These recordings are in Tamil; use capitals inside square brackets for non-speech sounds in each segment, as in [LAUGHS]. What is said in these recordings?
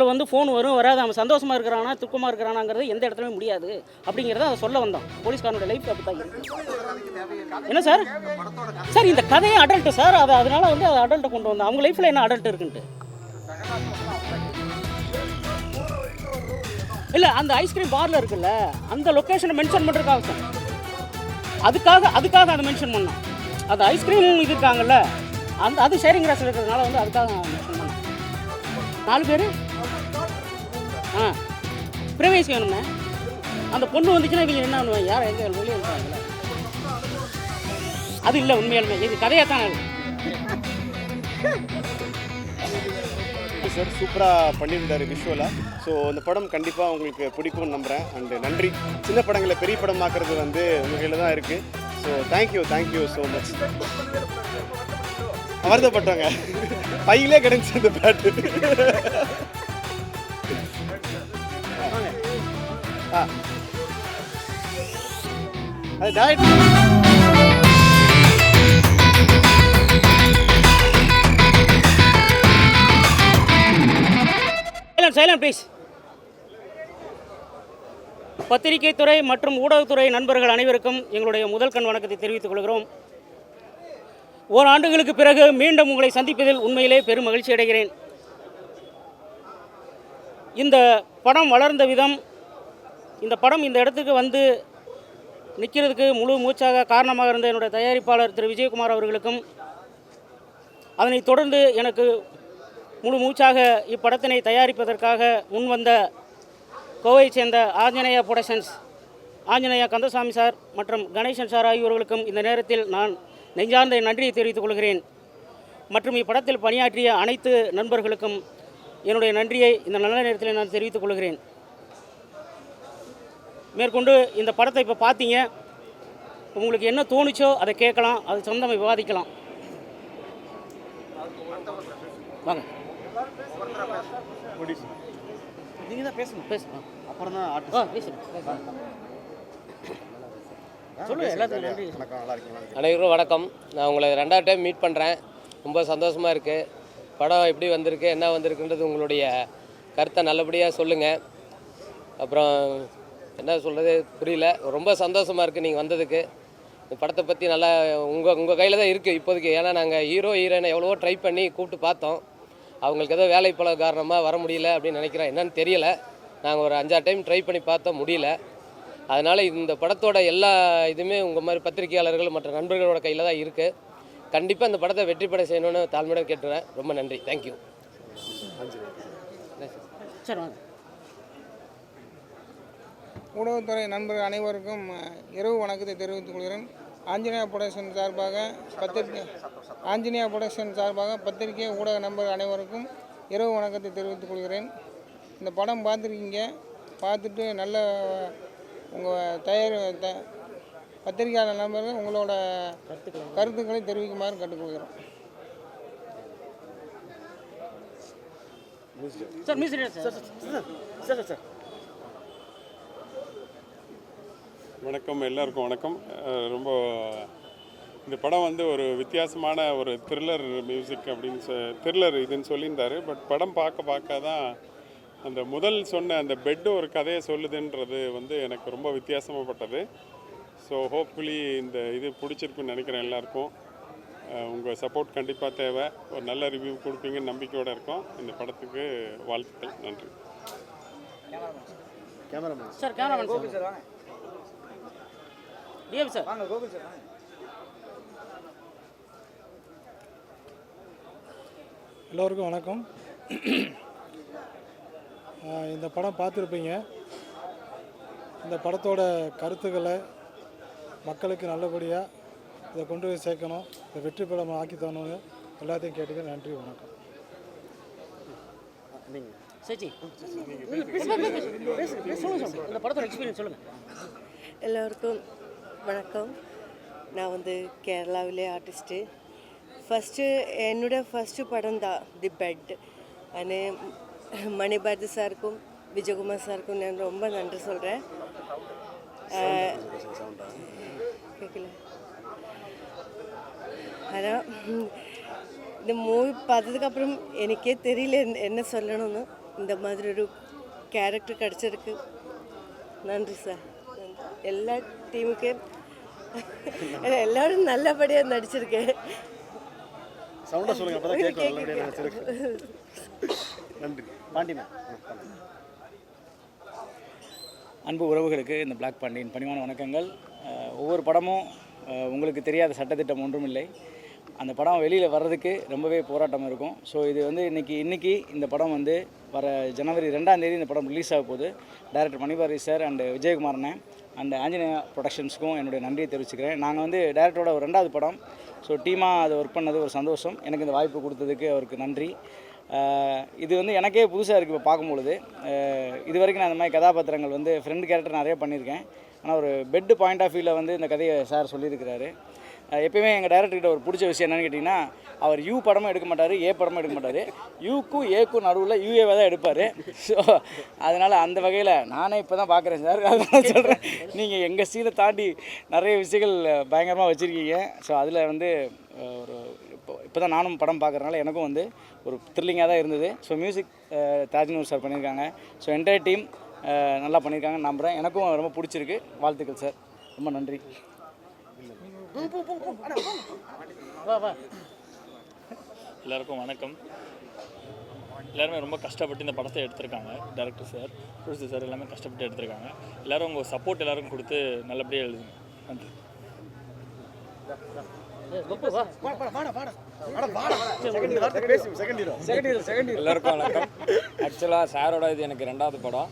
அவங்களுக்கு வந்து ஃபோன் வரும் வராது. அவன் சந்தோஷமாக இருக்கிறானா துக்கமாக இருக்கிறானாங்கிறது எந்த இடத்துலையும் முடியாது. அப்படிங்கிறத அதை சொல்ல வந்தோம் போலீஸ்காரனோட லைஃப் அப்படி தான் என்ன சார்? சார் இந்த கதையே அடல்ட்டு சார். அது அதனால வந்து அதை அடல்ட்டை கொண்டு வந்தோம் அவங்க லைஃப்பில் என்ன அடல்ட் இருக்குன்ட்டு? இல்லை அந்த ஐஸ்கிரீம் பார்ல இருக்குல்ல அந்த லொக்கேஷனை மென்ஷன் பண்ணுறதுக்காக சார். அதுக்காக அதுக்காக அதை மென்ஷன் பண்ணோம் அது ஐஸ்கிரீம் இது இருக்காங்கல்ல அந்த அது ஷேரிங் ராஸ் இருக்கிறதுனால வந்து அதுக்காக மென்ஷன் பண்ணோம் நாலு பேர்? ஆ. ப்ரைவேசி வேணுமே அந்த பொண்ணு வந்துச்சுன்னா இவங்க என்ன பண்ணுவாங்க? யார் எங்கே வெளியே அது இல்லை உண்மையாலுமே. இது கதையாக தான் சார் சூப்பராக பண்ணியிருந்தாரு விஷுவலாக ஸோ இந்த படம் கண்டிப்பாக உங்களுக்கு பிடிக்கும்னு நம்புகிறேன் அண்டு நன்றி. சின்ன படங்களை பெரிய படமாக்குறது வந்து உங்கள் கையில் தான் இருக்குது so thank you thank you so much வருத்தப்பட்டவங்க பையிலே கிடைச்சி அந்த பேட்டு. அது டேரக்ட் சைலண்ட் சைலண்ட் ப்ளீஸ் பத்திரிகை துறை மற்றும் ஊடகத்துறை நண்பர்கள் அனைவருக்கும் எங்களுடைய முதல் கண் வணக்கத்தை தெரிவித்துக் கொள்கிறோம். ஓராண்டுகளுக்கு பிறகு மீண்டும் உங்களை சந்திப்பதில் உண்மையிலே பெரும் மகிழ்ச்சி அடைகிறேன். இந்த படம் வளர்ந்த விதம் இந்த படம் இந்த இடத்துக்கு வந்து நிற்கிறதுக்கு முழு மூச்சாக காரணமாக இருந்த என்னுடைய தயாரிப்பாளர் திரு விஜயகுமார் அவர்களுக்கும் அதனைத் தொடர்ந்து எனக்கு முழு மூச்சாக இப்படத்தினை தயாரிப்பதற்காக முன்வந்த கோவையைச் சேர்ந்த ஆஞ்சநேயா புரொடக்ஷன்ஸ் ஆஞ்சநேயா கந்தசாமி சார் மற்றும் கணேசன் சார் ஆகியோர்களுக்கும் இந்த நேரத்தில் நான் நெஞ்சார்ந்த நன்றியை தெரிவித்துக் கொள்கிறேன். மற்றும் இப்படத்தில் பணியாற்றிய அனைத்து நண்பர்களுக்கும் என்னுடைய நன்றியை இந்த நல்ல நேரத்தில் நான் தெரிவித்துக் கொள்கிறேன். மேற்கொண்டு இந்த படத்தை இப்போ பார்த்தீங்க உங்களுக்கு என்ன தோணுச்சோ அதை கேட்கலாம். அது சொந்தமாக விவாதிக்கலாம். வாங்க. நீங்கள் தான் பேசணும். பேசுங்க அப்புறம் தான் ஆ பேசுங்க எல்லாத்துக்கும் நன்றி. அனைவரும் வணக்கம். நான் உங்களை ரெண்டாவது டைம் மீட் பண்ணுறேன் ரொம்ப சந்தோஷமாக இருக்குது படம் எப்படி வந்திருக்கு என்ன வந்திருக்குன்றது உங்களுடைய கருத்தை நல்லபடியாக சொல்லுங்கள் அப்புறம் என்ன சொல்கிறது புரியல. ரொம்ப சந்தோஷமாக இருக்குது நீங்கள் வந்ததுக்கு. இந்த படத்தை பற்றி நல்லா உங்கள் உங்கள் கையில் தான் இருக்குது இப்போதைக்கு. ஏன்னா நாங்கள் ஹீரோ ஹீரோயினை எவ்வளவோ ட்ரை பண்ணி கூப்பிட்டு பார்த்தோம். அவங்களுக்கு ஏதோ வேலை பல காரணமாக வர முடியல அப்படின்னு நினைக்கிறேன். என்னன்னு தெரியல. நாங்கள் ஒரு அஞ்சாறு டைம் ட்ரை பண்ணி பார்த்தோம் முடியல. அதனால் இந்த படத்தோட எல்லா இதுவுமே உங்கள் மாதிரி பத்திரிகையாளர்கள் மற்ற நண்பர்களோட கையில் தான் இருக்குது கண்டிப்பாக இந்த படத்தை வெற்றி பெற செய்யணும்னு தாழ்மையுடன் கேட்டுறேன். ரொம்ப நன்றி. தேங்க்யூ சரி ஊடகத்துறை நண்பர்கள் அனைவருக்கும் இரவு வணக்கத்தை தெரிவித்துக் கொள்கிறேன். ஆஞ்சநேயா புரொடக்ஷன் சார்பாக பத்திரிகை ஆஞ்சநேயா புரொடக்ஷன் சார்பாக பத்திரிகை ஊடக நண்பர்கள் அனைவருக்கும் இரவு வணக்கத்தை தெரிவித்துக் கொள்கிறேன். இந்த படம் பார்த்துருக்கீங்க. பார்த்துட்டு நல்ல உங்கள் தயார் த பத்திரிகையாளர் நண்பர்கள் உங்களோட கருத்துக்களை தெரிவிக்குமாறு கேட்டுக்கொள்கிறோம். Sir sir sir sir sir வணக்கம் எல்லாருக்கும் வணக்கம். ரொம்ப இந்த படம் வந்து ஒரு வித்தியாசமான ஒரு த்ரில்லர் மியூசிக் அப்படின்னு சொ த்ரில்லர் இதுன்னு சொல்லியிருந்தாரு. பட் படம் பார்க்க பார்க்க தான் அந்த முதல் சொன்ன அந்த பெட்டு ஒரு கதையை சொல்லுதுன்றது வந்து எனக்கு ரொம்ப வித்தியாசமாகப்பட்டது ஸோ ஹோப்ஃபுல்லி இந்த இது பிடிச்சிருக்குன்னு நினைக்கிறேன் எல்லாருக்கும். உங்கள் சப்போர்ட் கண்டிப்பாக தேவை. ஒரு நல்ல ரிவ்யூ கொடுப்பீங்கன்னு நம்பிக்கையோடு இருக்கோம். இந்த படத்துக்கு வாழ்த்துக்கள். நன்றி. Cameraman sir cameraman sir DM sir. எல்லோருக்கும் வணக்கம். இந்த படம் பார்த்துருப்பீங்க. இந்த படத்தோட கருத்துக்களை மக்களுக்கு நல்லபடியாக இதை கொண்டு போய் சேர்க்கணும். இதை வெற்றி படம் ஆக்கி தரணும்னு எல்லாத்தையும் கேட்டுக்க நன்றி வணக்கம். சார் இந்த படத்தோட எக்ஸ்பீரியன்ஸ் சொல்லுங்க. எல்லோருக்கும் வணக்கம். நான் வந்து கேரளாவிலே ஆர்டிஸ்ட்டு ஃபஸ்ட்டு என்னோட ஃபஸ்ட்டு படம் தான் தி பெட் அனே மணிபாரதி சாருக்கும் விஜயகுமார் சாருக்கும் நான் ரொம்ப நன்றி சொல்கிறேன் கேட்கல அதான் இந்த மூவி பார்த்ததுக்கப்புறம் எனக்கே தெரியல என்ன- என்ன சொல்லணும்னு. இந்த மாதிரி ஒரு கேரக்டர் கிடச்சிருக்கு. நன்றி சார் எல்லா டீமுக்கே. எல்லாரும் நல்லபடியாக நடிச்சிருக்கேன். சவுண்டாக சொல்லுங்கள் அப்போ தான் கேட்கும் நல்லபடியாக நினச்சிருக்கு நன்றி. பாண்டி மேம். அன்பு உறவுகளுக்கு இந்த பிளாக் பாண்டியன் பணிவான வணக்கங்கள். ஒவ்வொரு படமும் உங்களுக்கு தெரியாத சட்டத்திட்டம் ஒன்றும் இல்லை. அந்த படம் வெளியில் வர்றதுக்கு ரொம்பவே போராட்டம் இருக்கும். ஸோ இது வந்து இன்றைக்கி இன்றைக்கி இந்த படம் வந்து வர ஜனவரி ரெண்டாம் தேதி இந்த படம் ரிலீஸ் ஆக போகுது. Director Manibari sir and Vijayakumar அந்த ஆஞ்சநேயா ப்ரொடக்ஷன்ஸ்க்கும் என்னுடைய நன்றியை தெரிவிச்சுக்கிறேன். நாங்கள் வந்து டேரக்டரோட ஒரு ரெண்டாவது படம். ஸோ டீமாக அது ஒர்க் பண்ணது ஒரு சந்தோஷம். எனக்கு இந்த வாய்ப்பு கொடுத்ததுக்கு அவருக்கு நன்றி. இது வந்து எனக்கே புதுசாக இருக்குது இப்போ பார்க்கும்பொழுது. இது வரைக்கும் நான் இந்த மாதிரி கதாபாத்திரங்கள் வந்து ஃப்ரெண்ட் கேரக்டர் நிறைய பண்ணியிருக்கேன். ஆனால் ஒரு பெட் பாயிண்ட் ஆஃப் வியூவில் வந்து இந்த கதையை சார் சொல்லியிருக்கிறாரு. எப்பயுமே எங்கள் டேரக்டர்கிட்ட ஒரு பிடிச்ச விஷயம் என்னன்னு கேட்டிங்கன்னா அவர் யூ படமும் எடுக்க மாட்டார் ஏ படமும் எடுக்க மாட்டார். யூக்கும் ஏக்கும் நடுவில் யூஏவை தான் எடுப்பார். ஸோ அதனால் அந்த வகையில் நானே இப்போ தான் பார்க்குறேன் சார் அதனால சொல்கிறேன் நீங்கள் எங்கள் சீனை தாண்டி நிறைய விஷயங்கள் பயங்கரமாக வச்சுருக்கீங்க. ஸோ அதில் வந்து ஒரு இப்போ இப்போ தான் நானும் படம் பார்க்குறதுனால எனக்கும் வந்து ஒரு த்ரில்லிங்காக தான் இருந்தது. ஸோ மியூசிக் தாஜ்னூர் சார் பண்ணியிருக்காங்க. ஸோ என்டையர் டீம் நல்லா பண்ணியிருக்காங்கன்னு நம்புகிறேன் எனக்கும் ரொம்ப பிடிச்சிருக்கு. வாழ்த்துக்கள் சார். ரொம்ப நன்றி. வா வா. எல்லாருக்கும் வணக்கம். எல்லாருமே ரொம்ப கஷ்டப்பட்டு இந்த படத்தை எடுத்திருக்காங்க டேரக்டர் சார் ப்ரொடியூசர் சார் எல்லாமே கஷ்டப்பட்டு எடுத்திருக்காங்க. எல்லாரும் உங்கள் சப்போர்ட் எல்லாரும் கொடுத்து நல்லபடியாக எழுதுங்க. நன்றி. செகண்ட் ஹீரோ எல்லாருக்கும் வணக்கம் ஆக்சுவலாக சாரோட இது எனக்கு ரெண்டாவது படம்.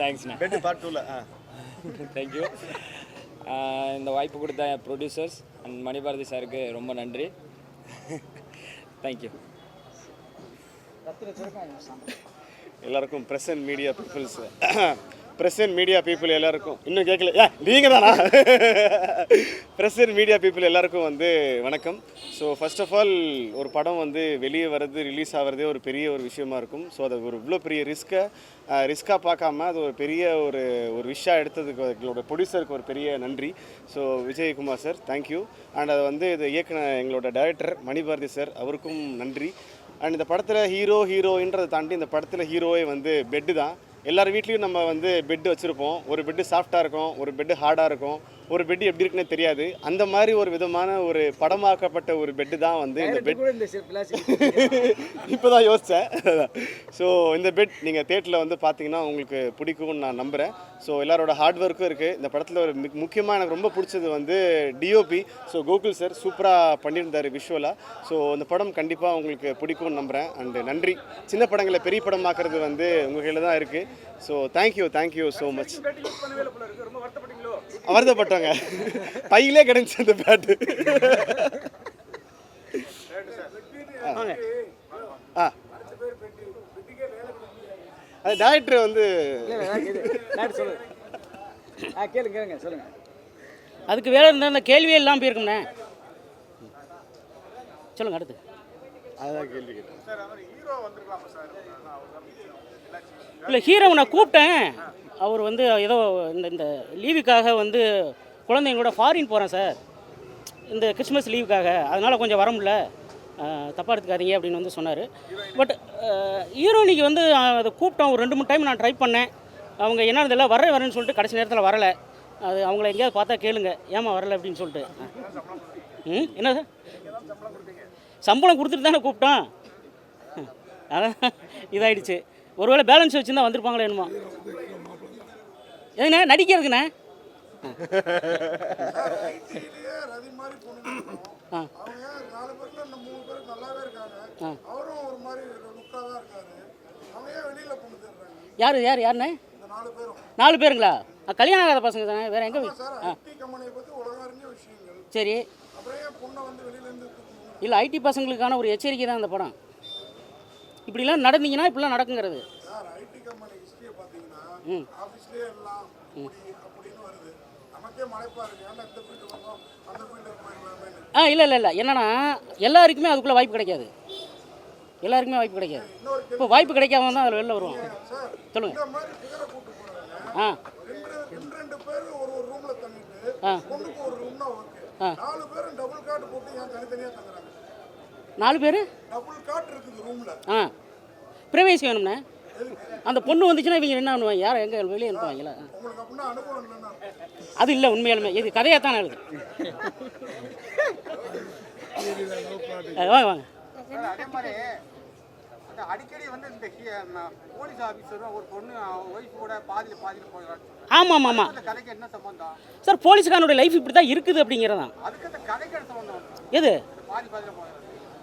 தேங்க்ஸ்ண்ணே தேங்க்யூ [LAUGHS] இந்த வாய்ப்பு கொடுத்த ப்ரொடியூசர்ஸ் அண்ட் மணிபாரதி சாருக்கு ரொம்ப நன்றி. தேங்க்யூ எல்லாருக்கும் press and media peoples press and media people எல்லாருக்கும். இன்னும் கேட்கல ஏ நீங்கள் தானா ப்ரெஸ் அண்ட் மீடியா பீப்புள் எல்லாருக்கும் வந்து வணக்கம். ஸோ ஃபர்ஸ்ட் ஆஃப் ஆல் ஒரு படம் வந்து வெளியே வர்றது ரிலீஸ் ஆகிறதே ஒரு பெரிய ஒரு விஷயமா இருக்கும். ஸோ அது ஒரு இவ்வளோ பெரிய ரிஸ்க்கை ரிஸ்க்காக பார்க்காம அது ஒரு பெரிய ஒரு ஒரு விஷயம் எடுத்ததுக்கு எங்களோட ப்ரொடியூசருக்கு ஒரு பெரிய நன்றி. So Vijayakumar sir thank you and அதை வந்து இது இயக்குன எங்களோட டைரக்டர் மணிபாரதி சார் அவருக்கும் நன்றி. அண்ட் இந்த படத்தில் ஹீரோ ஹீரோயின்றதை தாண்டி இந்த படத்தில் ஹீரோவே வந்து பெட்டு தான். எல்லார் வீட்லேயும் நம்ம வந்து பெட்டு வச்சுருப்போம். ஒரு பெட்டு சாஃப்டாக இருக்கும் ஒரு பெட்டு ஹார்டாக இருக்கும். ஒரு பெட்டு எப்படி இருக்குன்னே தெரியாது. அந்த மாதிரி ஒரு விதமான ஒரு படமாக்கப்பட்ட ஒரு பெட்டு தான் வந்து இந்த பெட் இப்போ தான் [LAUGHS] யோசித்தேன் ஸோ [LAUGHS] இந்த பெட் நீங்கள் தேட்டரில் வந்து பார்த்தீங்கன்னா உங்களுக்கு பிடிக்கும்னு நான் நம்புகிறேன் ஸோ எல்லாரோட ஹார்ட் ஒர்க்கும் இருக்குது இந்த படத்தில் ஒரு மிக் முக்கியமாக எனக்கு ரொம்ப பிடிச்சது வந்து டிஓபி ஸோ கோகுல் சார் சூப்பராக பண்ணியிருந்தார் விஷுவலாக ஸோ இந்த படம் கண்டிப்பாக உங்களுக்கு பிடிக்கும்னு நம்புகிறேன் அண்டு நன்றி. சின்ன படங்களை பெரிய படமாக்குறது வந்து உங்கள் கையில் தான் இருக்குது so thank you thank you so much வருத்தப்பட்டவங்க பையிலே கிடைச்சு அந்த பேட்டு. ஆ. அது டேரக்டர் வந்து கேளுங்க கேளுங்க சொல்லுங்கள் அதுக்கு வேலை இருந்தால் அந்த கேள்வியே இல்லாமல் போயிருக்கும்ண்ணே. சொல்லுங்க அடுத்து. அதான் கேள்வி கேட்டேன். இல்லை ஹீரோவை நான் கூப்பிட்டேன். அவர் வந்து ஏதோ இந்த இந்த லீவுக்காக வந்து குழந்தைங்களோட ஃபாரின் போகிறேன் சார் இந்த கிறிஸ்மஸ் லீவுக்காக அதனால் கொஞ்சம் வர முடில தப்பாக எடுத்துக்காதீங்க அப்படின்னு வந்து சொன்னார். பட் ஹீரோனிக்கு வந்து அதை கூப்பிட்டோம். ஒரு ரெண்டு மூணு டைம் நான் ட்ரை பண்ணேன். அவங்க என்ன இதெல்லாம் வரேன் வரேன்னு சொல்லிட்டு கடைசி நேரத்தில் வரலை. அது அவங்கள எங்கேயாவது பார்த்தா கேளுங்க. ஏமா வரல அப்படின்னு சொல்லிட்டு. ம்? என்ன சார் சம்பளம் கொடுத்துட்டு தானே கூப்பிட்டோம். அதான் இதாயிடுச்சு. ஒருவேளை பேலன்ஸ் வச்சுருந்தா வந்திருப்பாங்களே என்னமா. ஏங்கண்ணே நடிக்கிறதுக்குண்ணே? யார் யார் யாருண்ணே? நாலு பேருங்களா? கல்யாணம் ஆகாத பசங்க தானே வேற எங்கே சரி. இல்லை ஐடி பசங்களுக்கான ஒரு எச்சரிக்கை தான் அந்த படம். இப்படிலாம் நடந்தீங்கன்னா இப்படிலாம் நடக்குங்கிறது. ஐடி கம்பெனி ஹிஸ்டரியை பார்த்தீங்கன்னா. ஆஃபீஸ்லேயே எல்லாம் அப்படின்னு வருது. ஆ இல்லை இல்லை இல்லை. என்னன்னா எல்லாருக்குமே அதுக்குள்ளே வாய்ப்பு கிடைக்காது. எல்லாருக்குமே வாய்ப்பு கிடைக்காது. இப்போ வாய்ப்பு கிடைக்காம தான் அதில் வெளில வருவாங்க சொல்லுங்கள் ஆ. ஆ. ஆ. நாலு பேர்? ஆ. ப்ரைவேசி வேணும்ண்ணே அந்த பொண்ணு வந்துச்சுன்னா இவங்க என்ன பண்ணுவாங்க? யாரை எங்கே வெளியே அனுப்புவாங்களா? அது இல்லை உண்மையாலுமே. இது கதையாக தான் எழுது வாங்க வாங்க. அடிக்கடி வந்து இந்த போலீஸ் ஆஃபீஸரும் ஒரு பொண்ணு ஒய்ஃப் கூட பாதியில் பாதியில் போயிடுறாங்க ஆமாம் ஆமாம் கதைக்கு என்ன சம்பந்தம்? சார் போலீஸ்காரனுடைய லைஃப் இப்படி தான் இருக்குது அப்படிங்கிறதான். அதுக்கு அந்த கதைக்கு சம்பந்தம்? எது? பாதி பாதியில் போயிடுறாங்க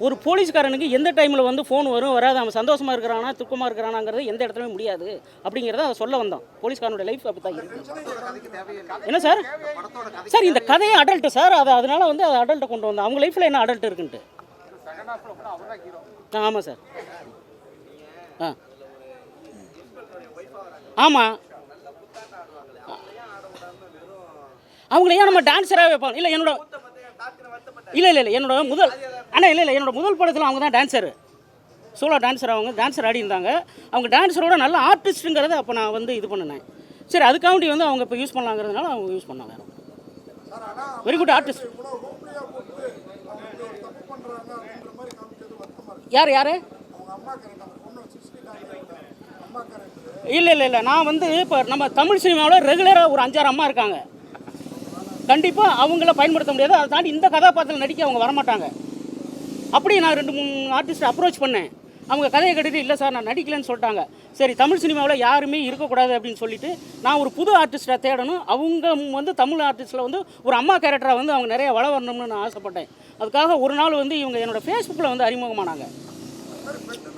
ஒரு போலீஸ்காரனுக்கு எந்த டைமில் வந்து ஃபோன் வரும் வராது அவன் சந்தோஷமாக இருக்கிறானா துக்கமாக இருக்கிறானாங்கிறது எந்த இடத்துலையும் முடியாது. அப்படிங்கிறத அதை சொல்ல வந்தோம் போலீஸ்காரனுடைய லைஃப் அப்படி தான் இருக்குது என்ன சார்? சார் இந்த கதையே அடல்ட்டு சார் அதை அதனால் வந்து அதை அடல்ட்டை கொண்டு வந்தோம் அவங்க லைஃப்பில் என்ன அடல்ட் இருக்குன்ட்டு? ஆ ஆமாம் சார். ஆ. ஆமாம் அவங்கள ஏன் நம்ம டான்ஸராக வைப்பாங்க? இல்லை என்னோட இல்லை இல்லை இல்லை என்னோட முதல் அண்ணா இல்லை இல்லை என்னோட முதல் படத்தில் அவங்க தான் டான்ஸர் சோலோ டான்ஸர் அவங்க டான்ஸர் ஆடி இருந்தாங்க. அவங்க டான்ஸரோட நல்ல ஆர்டிஸ்ட்டுங்கிறத அப்போ நான் வந்து இது பண்ணினேன். சரி அதுக்காண்டி வந்து அவங்க இப்போ யூஸ் பண்ணலாங்கிறதுனால அவங்க யூஸ் பண்ணாங்க. வெரி குட் ஆர்டிஸ்ட் யார் யார்? இல்லை இல்லை இல்லை நான் வந்து இப்போ நம்ம தமிழ் சினிமாவில் ரெகுலராக ஒரு அஞ்சாறு அம்மா இருக்காங்க. கண்டிப்பாக அவங்கள பயன்படுத்த முடியாது. அதை தாண்டி இந்த கதாபாத்திரத்தில் நடிக்க அவங்க வரமாட்டாங்க. அப்படி நான் ரெண்டு மூணு ஆர்டிஸ்ட் அப்ரோச் பண்ணேன். அவங்க கதையை கேட்டுட்டு இல்லை சார் நான் நடிக்கலைன்னு சொல்லிட்டாங்க. சரி தமிழ் சினிமாவில் யாருமே இருக்கக்கூடாது அப்படின்னு சொல்லிட்டு நான் ஒரு புது ஆர்டிஸ்ட்டை தேடணும். அவங்க வந்து தமிழ் ஆர்டிஸ்ட்டில் வந்து ஒரு அம்மா கேரக்டரை வந்து அவங்க நிறைய வள வரணும்னு நான் ஆசைப்பட்டேன். அதுக்காக ஒரு நாள் வந்து இவங்க என்னோடய ஃபேஸ்புக்கில் வந்து அறிமுகமானாங்க.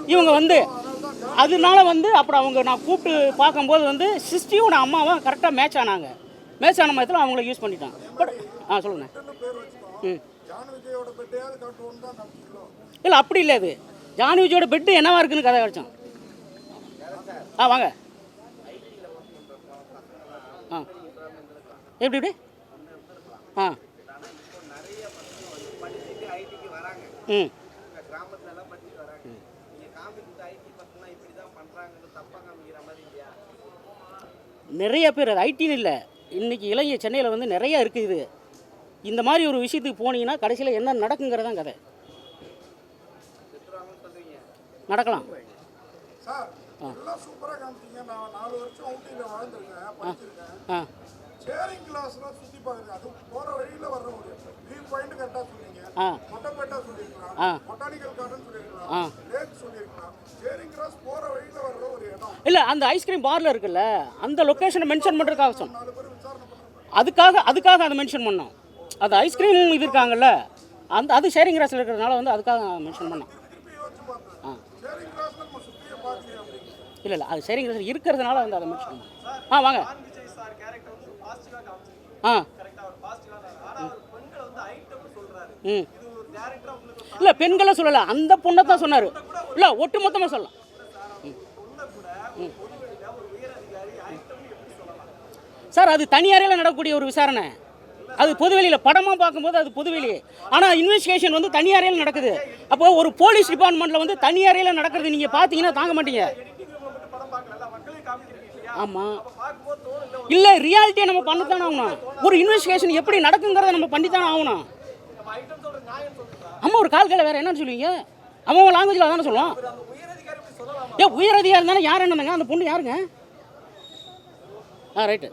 இவங்க வந்து அதனால வந்து அப்புறம் அவங்க நான் கூப்பிட்டு பார்க்கும்போது வந்து சிஸ்டியும் நான் அம்மாவும் கரெக்டாக மேட்ச் ஆனாங்க. மேட்ச் ஆன மயத்தில் அவங்கள யூஸ் பண்ணிட்டான். பட் ஆ சொல்லுங்க. ம். இல்லை அப்படி இல்லை இது ஜானு விஜயோட பெட்டு என்னவா இருக்குன்னு கதை கிடைச்சோம் ஆ வாங்க. ஆ. எப்படி எப்படி? ஆ. ம். நிறைய பேர் அது ஐடின்னு இல்லை. இன்றைக்கி இளைஞர் சென்னையில் வந்து நிறைய இருக்குது இது. இந்த மாதிரி ஒரு விஷயத்துக்கு போனீங்கன்னா கடைசியில் என்ன நடக்குங்கிறதான் கதை. நடக்கலாம். இல்லை அந்த ஐஸ்கிரீம் பார்ல இருக்குல்ல அந்த லொக்கேஷனை மென்ஷன் பண்ணுறதுக்காக சொன்னோம் அதுக்காக அதுக்காக அதை மென்ஷன் பண்ணோம். அது ஐஸ்கிரீம் இது இருக்காங்கல்ல அந்த அது ஷேரிங் கிராஸில் இருக்கிறதுனால வந்து அதுக்காக மென்ஷன் பண்ணேன். ஆ. இல்லை இல்லை அது ஷேரிங் கிராஸ் இருக்கிறதுனால வந்து அதை மென்ஷன் பண்ணேன். ஆ வாங்க. ஆ. ம். இல்லை பெண்களை சொல்லலை அந்த பொண்ணை தான் சொன்னார். இல்லை ஒட்டு மொத்தமாக சொல்லலாம். ம். ம். சார் அது தனியாரில் நடக்கக்கூடிய ஒரு விசாரணை. அது பொதுவெளியில் படமாக பார்க்கும்போது அது பொதுவெளி. ஆனால் இன்வெஸ்டிகேஷன் வந்து தனியாரையில் நடக்குது. அப்போ ஒரு போலீஸ் டிபார்ட்மெண்ட்டில் வந்து தனியாரையில் நடக்கிறது நீங்கள் பார்த்தீங்கன்னா தாங்க மாட்டீங்க. ஆமாம் இல்லை ரியாலிட்டியை நம்ம பண்ணித்தானே ஆகணும். ஒரு இன்வெஸ்டிகேஷன் எப்படி நடக்குங்கிறத நம்ம பண்ணித்தானே ஆகணும். அம்மா ஒரு கால் கையில் வேறு என்னன்னு சொல்லுவீங்க? அவன் லாங்குவேஜில் தானே சொல்லுவான்? ஏ உயர் அதிகாரி தானே? யார் என்னங்க? அந்த பொண்ணு யாருங்க? ஆ ரைட்டு